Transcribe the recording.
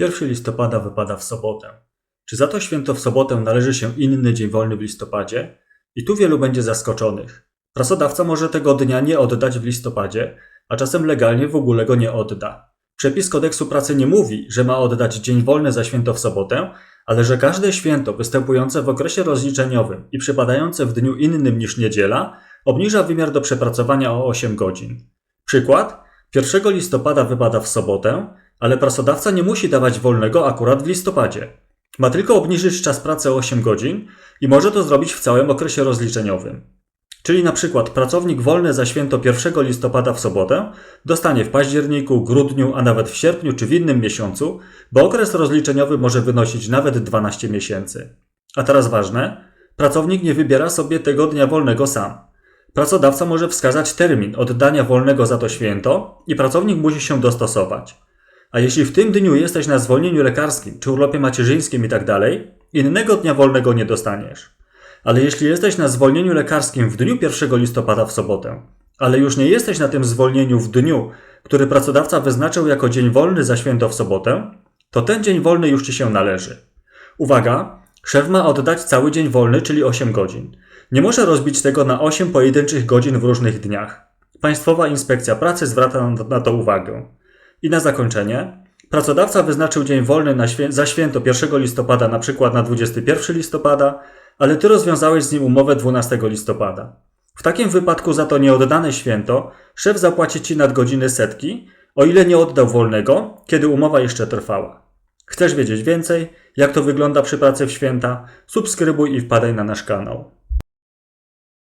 1 listopada wypada w sobotę. Czy za to święto w sobotę należy się inny dzień wolny w listopadzie? I tu wielu będzie zaskoczonych. Pracodawca może tego dnia nie oddać w listopadzie, a czasem legalnie w ogóle go nie odda. Przepis kodeksu pracy nie mówi, że ma oddać dzień wolny za święto w sobotę, ale że każde święto występujące w okresie rozliczeniowym i przypadające w dniu innym niż niedziela obniża wymiar do przepracowania o 8 godzin. Przykład? 1 listopada wypada w sobotę, ale pracodawca nie musi dawać wolnego akurat w listopadzie. Ma tylko obniżyć czas pracy o 8 godzin i może to zrobić w całym okresie rozliczeniowym. Czyli na przykład pracownik wolny za święto 1 listopada w sobotę dostanie w październiku, grudniu, a nawet w sierpniu czy w innym miesiącu, bo okres rozliczeniowy może wynosić nawet 12 miesięcy. A teraz ważne, pracownik nie wybiera sobie tego dnia wolnego sam. Pracodawca może wskazać termin oddania wolnego za to święto i pracownik musi się dostosować. A jeśli w tym dniu jesteś na zwolnieniu lekarskim czy urlopie macierzyńskim itd., innego dnia wolnego nie dostaniesz. Ale jeśli jesteś na zwolnieniu lekarskim w dniu 1 listopada w sobotę, ale już nie jesteś na tym zwolnieniu w dniu, który pracodawca wyznaczył jako dzień wolny za święto w sobotę, to ten dzień wolny już ci się należy. Uwaga, szef ma oddać cały dzień wolny, czyli 8 godzin. Nie może rozbić tego na 8 pojedynczych godzin w różnych dniach. Państwowa Inspekcja Pracy zwraca na to uwagę. I na zakończenie, pracodawca wyznaczył dzień wolny na świę- za święto 1 listopada, na przykład na 21 listopada, ale ty rozwiązałeś z nim umowę 12 listopada. W takim wypadku za to nieoddane święto szef zapłaci ci nadgodziny setki, o ile nie oddał wolnego, kiedy umowa jeszcze trwała. Chcesz wiedzieć więcej, jak to wygląda przy pracy w święta? Subskrybuj i wpadaj na nasz kanał.